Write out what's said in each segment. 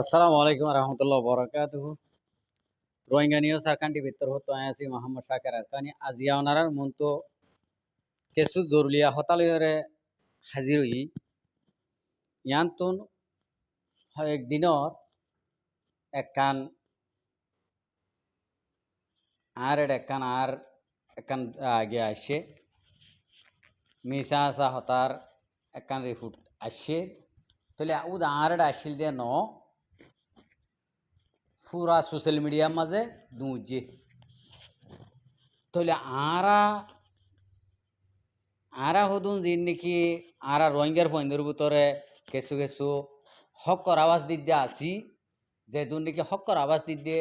আসসালামু আলাইকুম রহমতুল্লাহ বরকাতুহু। রোহিঙ্গা নিয়ে সারকান্টি ভিতর হতো আছি মোহাম্মদ শাকের আরকানি আজিয়া ওনারার মন তো কেসু জরুলিয়া হতালয়রে হাজির হই। ইয়ান্তুন একদিনর একান আর এড একান আর একান আগে আসে। মিসা আসা হতার একান রিফুট আসে। তাহলে উদ আর আসিল যে ন পুরা সোশ্যাল মিডিয়ার মাঝে দুজে। তাহলে আরা আরা হদুন যিন নাকি আরা রোহিঙ্গার ফৈন্যর ভিতরে কিছু কিছু হকর আওয়াজ দিতে আসি যেদুন নাকি হকর আওয়াজ দিতে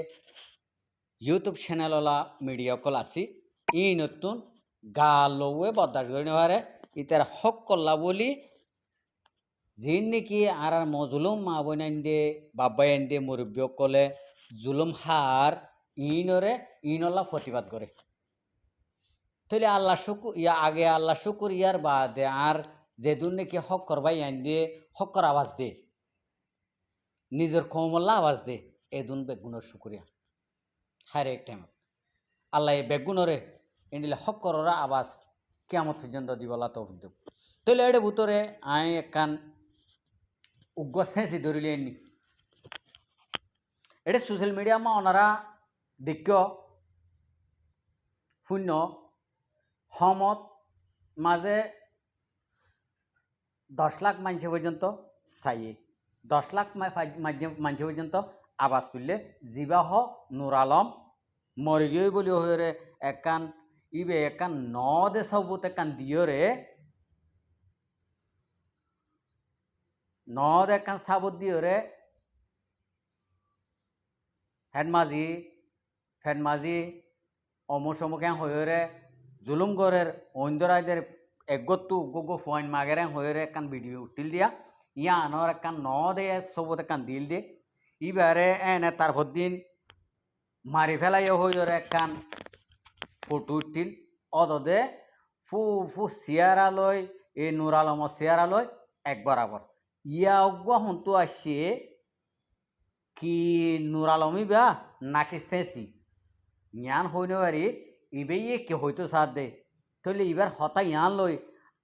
ইউটিউব চ্যানেলওয়ালা মিডিয়া কল আসি। ই নতুন গা গালোয়ে বরদাস্ত করে নেওয়ারে ইতার হক করলা বলি যিন নাকি আর মজলুম মা বইনাইন দে বাবাইন দে মুরব্বী কলে জুলুম হার ইনরে ইনলা প্রতিবাদ করে। তাহলে আল্লাহ শুকুর ইয়া আগে আল্লাহ শুকুর, ইয়ার বাদে আর যেদুন নাকি হক করবাই আইন দে হকর আওয়াজ দে। নিজের কমল্লা আওয়াজ দে এদুন বেগুনের শুকুরিয়া। হারে এক টাইম আল্লাহ এই বেগুনরে এনিলে হক কররা আওয়াজ কেমন পর্যন্ত দিবলা তো তাহলে এর ভিতরে আই একান উগ্র সেঁচি ধরিলে এনি সোশ্যাল মিডিয়া মা ওনারা দেখ শূন্য সমত মাঝে দশ লাখ মানুষ পর্যন্ত চাইয়ে। দশ লাখ মানুষ পর্যন্ত আবাস তুললে জিবাহ নুর আলম মরিগই বলি হয়ে একান, ইবে একান ন দে সবুত একান দিয়রে। নদ একান সাবুত দিয়রে। হেডমাজি ফেডমাজি অমুক সমুক হয়ে জুলুম গড়ের ঐন্দরাইদের একগত্তু উগ্গ ফোয়াইন মাগেরে হয়ে একান ভিডিও উঠিল দিয়া। ইয়া আনর একান ন দে সবত একান দিল দে। ইবারে এনে তার দিন মারি ফেলাই হয়ে একান ফটো উঠিল। অদদে ফু ফু সিয়ারালয় এই নুর আলম সিয়ারালয় এক বরাবর ইয়া অজ্ঞ হন্তু আসছে কি নুর আলমই বা নাকি সেঁচি জ্ঞান হইনে পারি ইবে ইয়ে কে হইতো সাথ দে তাহলে এবার হতা ইয়ান লই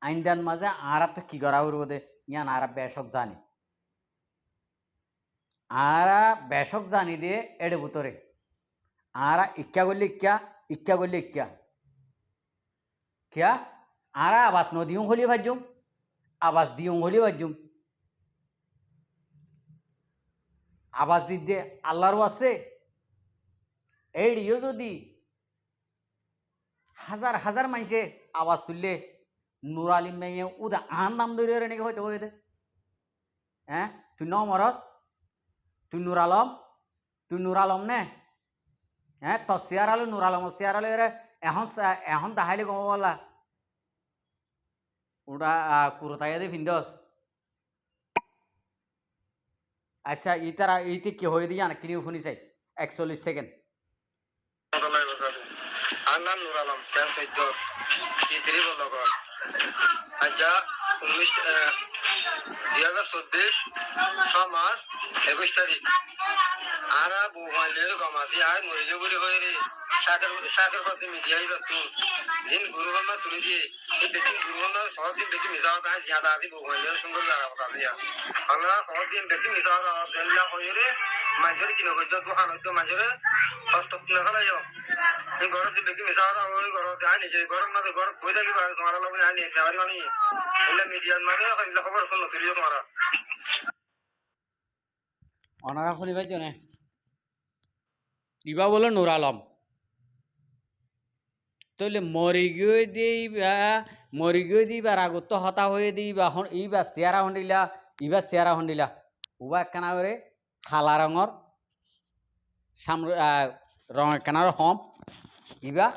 আইনদান মাঝে আরা তো কি করা করব দে ইয়ান আরা বেশক জানি আরা বেশক জানি দে এডে ভিতরে আরা ইক্কা করলে ইক্কা ইক্কা করলে ইক্কা কিয়া আরা আবাস নদীও হলি ভাজুম আবাস দিও হলি ভাজুম আবাস দিতে আল্লাহরও আছে। এইডিও যদি হাজার হাজার মানুষে আওয়াজ তুললে নুর আলিম মেয়ে উদা আন নাম ধরে নাকি হয়তো হয়ে হ্যাঁ? তুই ন মরস। তুই নুর আলম। তুই নুর আলম নে। হ্যাঁ? তো চেয়ার আলো, নুর আলম চেয়ার আলো এরে এখন এখন তাহাইলে গম বলা ওটা কুরতাইয়া দিয়ে ভিন্দস আচ্ছা ইতারা, ইতি কি হয়ে দিয়ে কিনি শুনি চাই একচল্লিশ সেকেন্ড। আন্নান নুর দুই হাজার চব্বিশ ছ মাস একুশ তারিখ। আরা বৌমালের গমাসি আর মরিলে বলে হয়ে রে। শাকের শাকের পথে মিডিয়াই বাতু দিন গুরু গম্মা তুলে দিয়ে। এই বেটি গুরু গম্মা সব দিন বেটি মিশা হতা আছে জিয়াদা আছে বৌমালের সুন্দর জায়গা কথা দিয়া। আমরা সব দিন বেটি মিশা হতা দেলিয়া হয়ে রে মানুষের কিনো দোকান হইতো মানুষের কষ্ট কিনা ফেলাই এই ঘৰত যে বেছি মিছা কথা হৈ ঘৰত আনি নিজে ঘৰত মাজে ঘৰত বহি থাকিবা তোমাৰ লগত আনি বেমাৰী মানি। এইবিলাক মিডিয়াত মানে এইবিলাক খবৰ চোন নতুলিও তোমাৰ ওনারা শুনি পাইছো না? ইবা বলো নুর আলম তাহলে মরি গিয়ে দিবা মরি গিয়ে দিবার আগত হতা হয়ে দিবা ইবা চেয়ারা হন্ডিলা ইবা চেয়ারা হন্ডিলা উবা একখানা করে খালা রঙর সাম রঙ একখানার হম, ইবা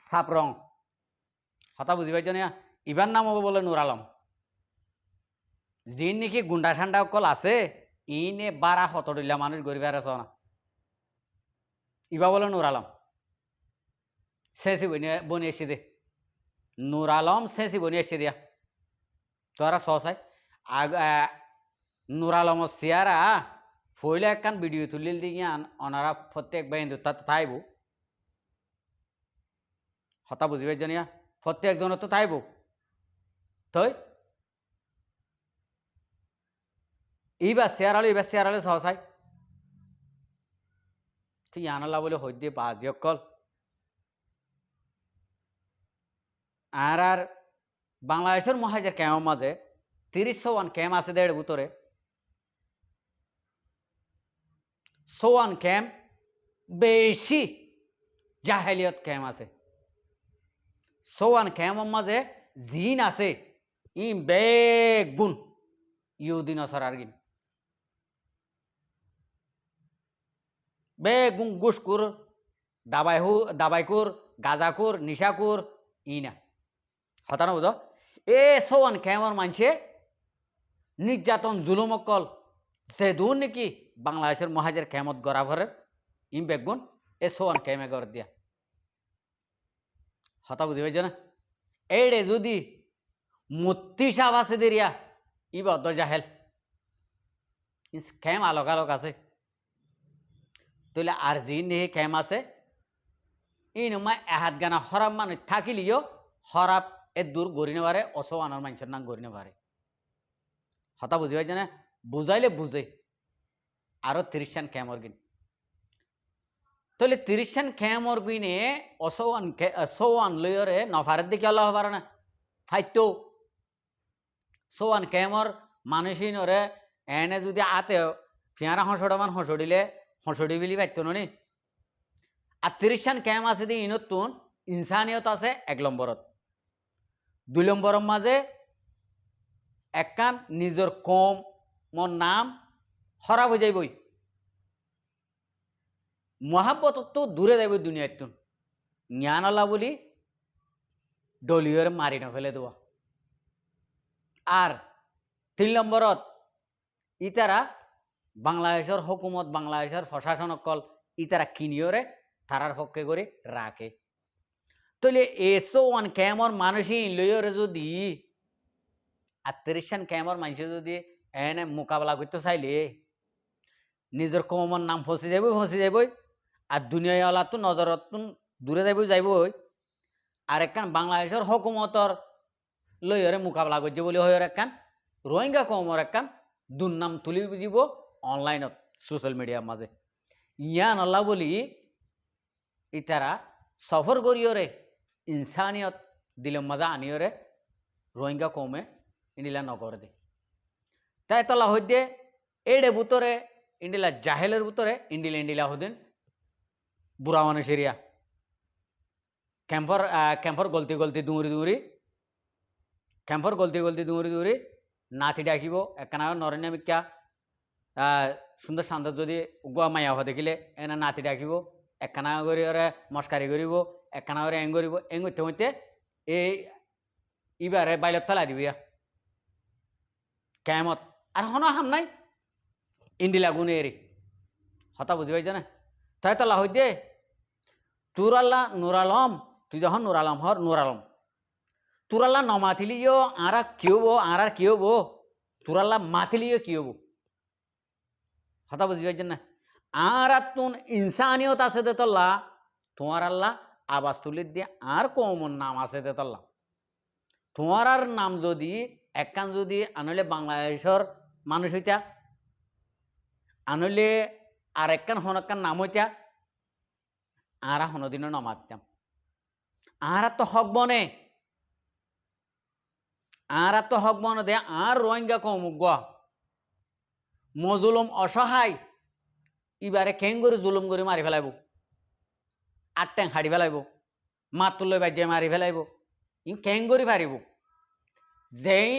সাপ রং হতা বুঝি পাইছ না? ইবার নাম হবে বলে নুর আলম যিনি নাকি গুন্ডা ঠান্ডা অকল আছে? ইনে বারা হতডিলা মানুষ গরিবের আছে না ইবা বলে নুর আলম শেষি বনি বনি এসে দে নুর আলম শেষি বনি এসে দিয়া তোরা সসাই আগ নুর আলম সিয়ারা ফইলে একখান ভিডিও তুলিল দিয়ে ওনারা প্রত্যেক বাইন্দু তাতে থাইব হতা বুঝিবে জানিয়া প্রত্যেকজন তো থাইব তই এইবার শেয়ার আলো এবার শেয়ার আলো সহসাই তুই আনালা বলে হই দিয়ে বাজি অকল আর আর বাংলাদেশের মহাজের ক্যাম্প মাঝে তিরিশ ওয়ান ক্যাম্প আছে দেড় ভিতরে সোয়ান ক্যাম্প বেশি জাহেলিয়ত ক্যাম্প আছে। সোয়ান ক্যাম্পের মাঝে জিন আছে। ই বেগুন ইহুদিন অসরার গিন বেগুন, গুসকুর, দাবাইহু, দাবাইকুর, গাজাকুর, নিশাকুর ই না হতা না বুঝো এ সোয়ান ক্যাম্পর মানছে নির্যাতন, জুলুম অকল। সেদুন নাকি বাংলাদেশের মহাজের ক্যামত গড়া ভরের? ইম বেগুন, এ সোয়ান ক্যামে গড় দিয়া। হতা বুঝি পাইছ না? এইড়ে যদি মূর্তি সাপ আছে দেরিয়া ই বদ্ধ জাহেল। ক্যাম আলোক আলোক আছে। তাহলে আর যি নেহে ক্যাম আছে? ই নুমা এহাত গানা হরাপ মানে থাকিলিও, হরাপ এ দূর গড়ি নেবারে অসো আনার মানুষের নাম গড়ি নেবারে হতা বুঝি পাইছ না বুঝাইলে বুঝে আরও তিরিশান ক্যামর গিন। তাহলে তিরিশান ক্যামর গিনে অসৌয়ান সৌয়ান লইরে নফারের দিকে আল্লাহ পারে না। ফাইতো সৌয়ান ক্যামর মানুষই নরে এনে যদি আতে ফিয়ারা হসড়ামান হসড়িলে হসড়ি বিলি পাইতো নি আর তিরিশান ক্যাম আছে দি ইনতুন ইনসানিয়ত আছে এক নম্বরত দুই নম্বরের মাঝে একখান নিজের কম মন নাম হরা হয়ে যাইবই মহাব্বত তো দূরে যাইব দুনিয়ার তুন জ্ঞান আল্লাহ বলি ডলিয়র মারি না ফেলে দেওয়া আর তিন নম্বরত ইতারা বাংলাদেশের হকুমত, বাংলাদেশের প্রশাসন অকল ইতারা কিনিয়রে, তারার পক্ষে করে রাখে। তাহলে এসো ওয়ান ক্যামর মানুষই লইয়রে যদি আত্মরিশান ক্যামর মানুষে যদি এনে মোকাবেলা করতে চাইলে, নিজের কমর নাম ফসে যাবই ফসে যাবই আর দুনিয়াওয়ালা তো নজরত দূরে যাবই যাইবই। আর একখান বাংলাদেশের হকুমতর লইয়রে মোকাবেলা করছে বলে হইর একখান রোহিঙ্গা কমর একখান দুর্নাম তুলি দিব অনলাইনত সোশ্যাল মিডিয়ার মাঝে। ইয়া আল্লাহ বলি, ইতারা সফর করিয়রে ইনসানিয়ত দিলের মাঝে আনিয়রে রোহিঙ্গা কমে ইন্ডিলা নগর দে। তাই তলা হইতে এড়ে বুতরে ইন্ডিলা জাহেলের বুতরে ইন্ডিলা ইন্ডিলা হদিন, বুড়া মানুষেরিয়া ক্যাম্পর ক্যাম্পর গলতি গলতি দুমুরি দুমুরি, ক্যাম্পর গলতি গলতি দুমুরি দুমুরি, নাতি ডাকিব, একখানা নরণ্য মিকা সুন্দর শান্ত যদি উগুয়া মায়া হওয়া দেখিলে এনে নাতি ডাকিব, একখানা করে ওরে মস্কারি করিব, একখানা করে এং করিব, এং করতে হইতে এই ইবারে বাইলত তলা দিবিয়া কেমত আর হন হাম নাই ইন্ডিলা গুনে এরি। হতা বুঝি পাইছ না? তাই তালা হই দে তোর আল্লাহ নুর আলম, তুই যখন নুর আলম হর, নুর আলম। তোর আল্লাহ ন মাতিলিও আরা কি হব আর আর কি হব তোর আল্লাহ মাতিলিও কি হব বুঝি পাইছেন না? আর তুন ইনসানিয়ত আছে দে তল্লা। তোমার আল্লাহ আবাস তুলির দিয়ে আর কমন নাম আছে দে তল্লা। তোমার আর নাম যদি একখান যদি আনলে বাংলাদেশের মানুষ হইতা আনলে আর একখান হনকান নাম হইতা, আর হনদিনও নমাতাম আর তো হক বনে। আর তো হক বনে দে, আর রোহিঙ্গা কমুক মজুলম অসহায়, ইবারে কেং করে জুলুম করে মারি ফেলাইব। আট ট্যাং হাড়ি ফেলাইব। মাত লৈ বাজ্যে মারি ফেলাইব। ই কেং করে পারিব যেই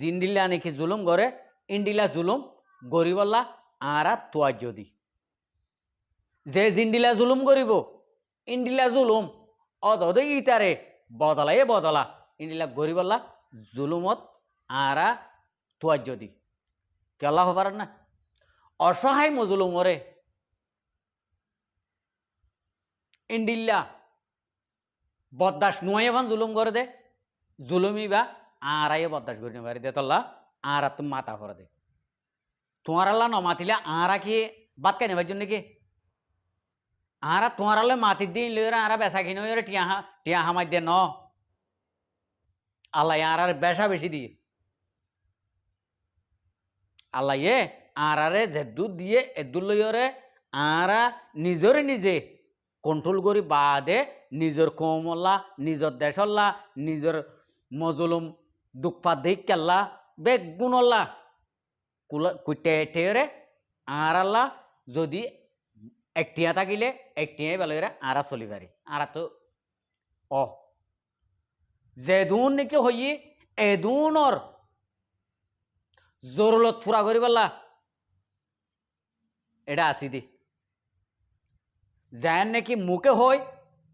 জিন্দিলা নাকি জুলুম করে ইন্ডিলা জুলুম গরিবল্লা আরা তোয়ার যদি। যে জিন্ডিলা জুলুম করিব ইন্ডিলা জুলুম অদদ ইতারে বদলা এ বদলা। ইন্ডিলা গরিবল্লা জুলুমত আরা তোয়ার যদি। কেলা হবার না? অসহায় মজুলুমরে ইন্ডিল্লা বদাস নুয়াই এখন জুলুম করে দে। জুলুমি বা আরাই বদাস করি নেবারি দে তল্লা, আর তুমি মাতা করে দে। তোমার আল্লাহ নমাতিলে আরা কি বাদ কেন ভাই জন্য কি আরা তোমার হলে মাটির দিন লইরা আরা বেচা কিনে ওরে, টিয়া টিয়া হামাই দিয়ে ন। আল্লাহ আর আর বেসা বেশি দিয়ে। আল্লাহ ইয়ে আর আরে জেদুর দিয়ে এদুর লইরে আরা নিজরে নিজে কন্ট্রোল করি বাদে নিজের কমল্লা, নিজের দেশল্লা, নিজের মজলুম দুঃখা দিক কেল্লা বেগুনল্লা কুলা কুটে টেরে আর আল্লাহ যদি একটিয়া থাকিলে একটিয়াই বেলরে আরা চলি পারি আরা তো অ। যেদুন নাকি হই এদুনর জরুলত পুরা করি পারলা এটা আসি দি। যেন নাকি মুখে হই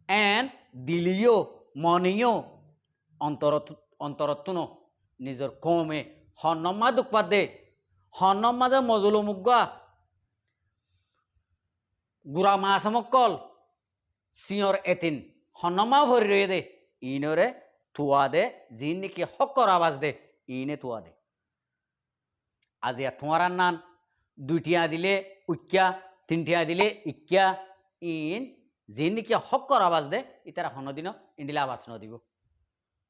এন দিলিও, মনিও অন্তরত অন্তরত্ন নিজের কমে হন্নম্মা দুঃখপাত দে। হন্নম্মা যে মজুলো মুগা গুড়া মাছ মক্কল সিঁয়র এতিন হন্নম্মা ভরি রয়ে দে। ইনরে থুয়া দে যিন নাকি হকর আওয়াজ দে। ইনে থুয়া দে। আজি তোমার নান দুইটিয়া দিলে উক্যা তিনটিয়া দিলে ইক্যা ইন যে নাকি হকর আওয়াজ দে ইতারা হনদিন ইন্ডিলে আওয়াজ নদিব।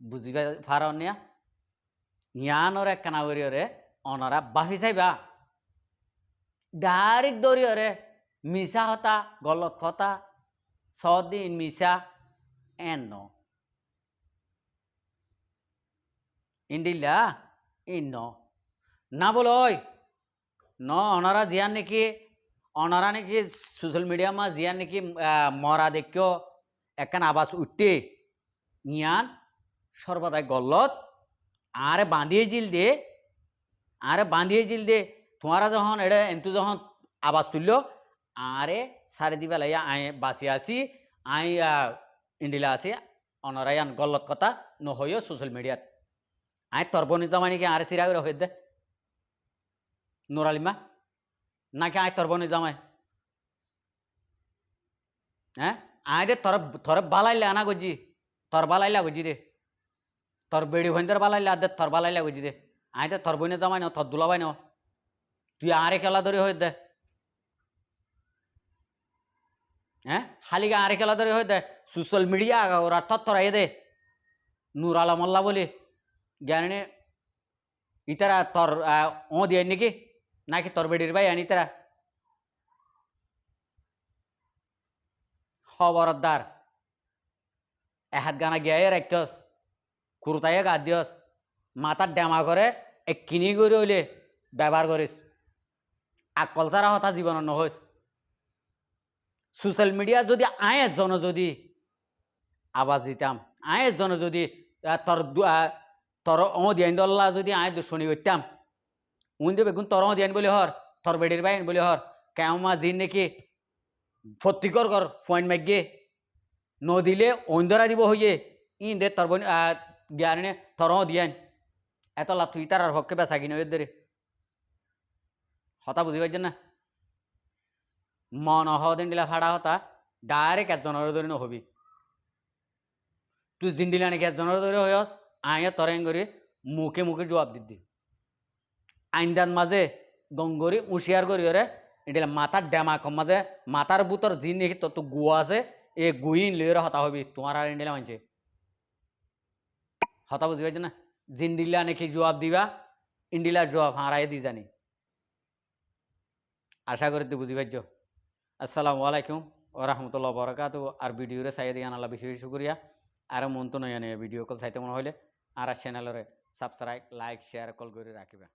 বুঝিবা ফার অনিয়া ইয়ানরে কানাগরিয়রে অনরা বাফি চাইবা ডাইরেক্ট দরিয়রে মিছা হতা গলত কথা ছদিন মিছা, এন ন। ইন্ডিলা ইন ন। না বলো ওই ন অনারা জিয়ান নাকি? অনারা নাকি সোশ্যাল মিডিয়া মা জিয়ান নাকি মরা দেখিও একখান আবাস উঠতে ইয়ান সর্বদাই গল্লত আরে বাঁধিয়ে জিল দে। আরে বাঁধিয়ে জিল দে। তোমারা যখন এটা এন্তু যখন আবাস তুলল। আরে সারে দিবা লাইয়া আই বাসি আসি আই ইন্ডিলা আসি অনরায়ান গল্লত কথা নহইও সোশ্যাল মিডিয়াত আই তর্বনি জমা নাকি আরে সিরা করে হয়ে দে। নুরালিমা নাকি আয় তোর বনে জামাই? হ্যাঁ? আয় দে, তোর তোর বালাইলে আনা গজি। তোর বালাইলা গজি দে। তোর বেড়ি ভইন্দর বালাইলে দে, তোর বালাইলা গজি দে। আয় দে, তোর বনে জামাই ন তোর দুলাবাই ন তুই আরে খেলা ধরে হয়ে দে। হ্যাঁ? হালিগা আরে খেলা ধরে হয়ে দে? সোশ্যাল মিডিয়া ওরা তর তোর দে। নূর আলা মোল্লা বলে। জ্ঞানী ইতারা তোর ও দিয়ে নাকি? বেডির ভাই আনি তারা খবরদার। এহাত গানা গিয়ে রাখতস কুরতাইয়ে গা দিয়স। মাথার ডেমা করে এক কিনি করে হইলে ব্যবহার করিস। আকল তারা হতা জীবন নহইস। সোশ্যাল মিডিয়া যদি আয়েস জন যদি আওয়াজ দিতাম আয়েস জন যদি তোর তোর দল্লা যদি আয় দুশ্মনী করতাম উন্দে বেগুন তর দিয়ান বলে হর তর বেডির বাইন বলে হর কেমা জিন নাকি ফত্তিকর কর পয়েন্ট মাগে নদিলে ঐন্দরা দিব হইয়ে। ইন দে তর জ্ঞানে তর দিয়ান। এত লাভ তুই তার হককে বেচা কিনে ওদের দরে হতা বুঝি পারছেন না? মন হদিন দিলা ফাড়া হতা ডাইরেক্ট একজনের ধরে নহবি। তুই জিন্দিলা নাকি একজনের ধরে হইস আয় তরেন করে মুখে মুখে জবাব দিদি আইন্দান মাঝে গঙ্গরি উশিয়ার করি ওরে এটা মাথার কম মাঝে মাথার বুতর যি নাকি তত গুয়া আছে এ গুইন লইরে হতা হবি তোমার আর ইন্ডিলা মানছে। হতা বুঝি পারছে না? জিন্দিলা নাকি জবাব দিবা ইন্ডিলা জবাব হারাই দি জানি। আশা করি তুই বুঝি পারছ আসসালামু আলাইকুম ও রহমতুল্লাহ বরকাত আর ভিডিওরে চাই দিয়ে আনালা বেশি বেশি শুক্রিয়া আর মন তো নয় ভিডিও কল চাইতে মনে হইলে আর চ্যানেলরে সাবস্ক্রাইব লাইক শেয়ার কল করে রাখিবা